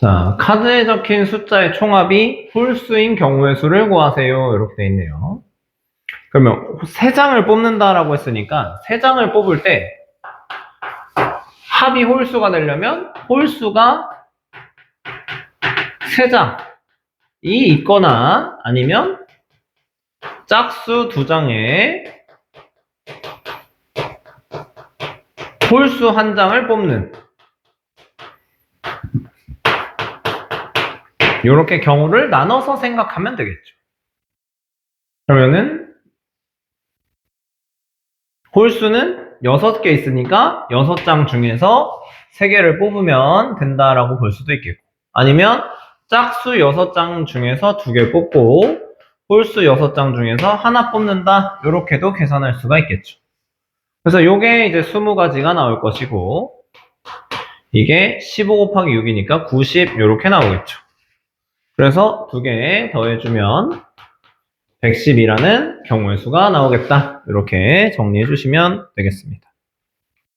자, 카드에 적힌 숫자의 총합이 홀수인 경우의 수를 구하세요. 이렇게 돼 있네요. 그러면 세 장을 뽑는다라고 했으니까 세 장을 뽑을 때 합이 홀수가 되려면 홀수가 세 장이 있거나 아니면 짝수 두 장에 홀수 한 장을 뽑는 이렇게 경우를 나눠서 생각하면 되겠죠. 그러면은 홀수는 6개 있으니까 6장 중에서 3개를 뽑으면 된다라고 볼 수도 있겠고 아니면 짝수 6장 중에서 2개 뽑고 홀수 6장 중에서 하나 뽑는다 이렇게도 계산할 수가 있겠죠. 그래서 요게 이제 20가지가 나올 것이고 이게 15 곱하기 6이니까 90 이렇게 나오겠죠. 그래서 두 개 더해주면 110이라는 경우의 수가 나오겠다. 이렇게 정리해 주시면 되겠습니다.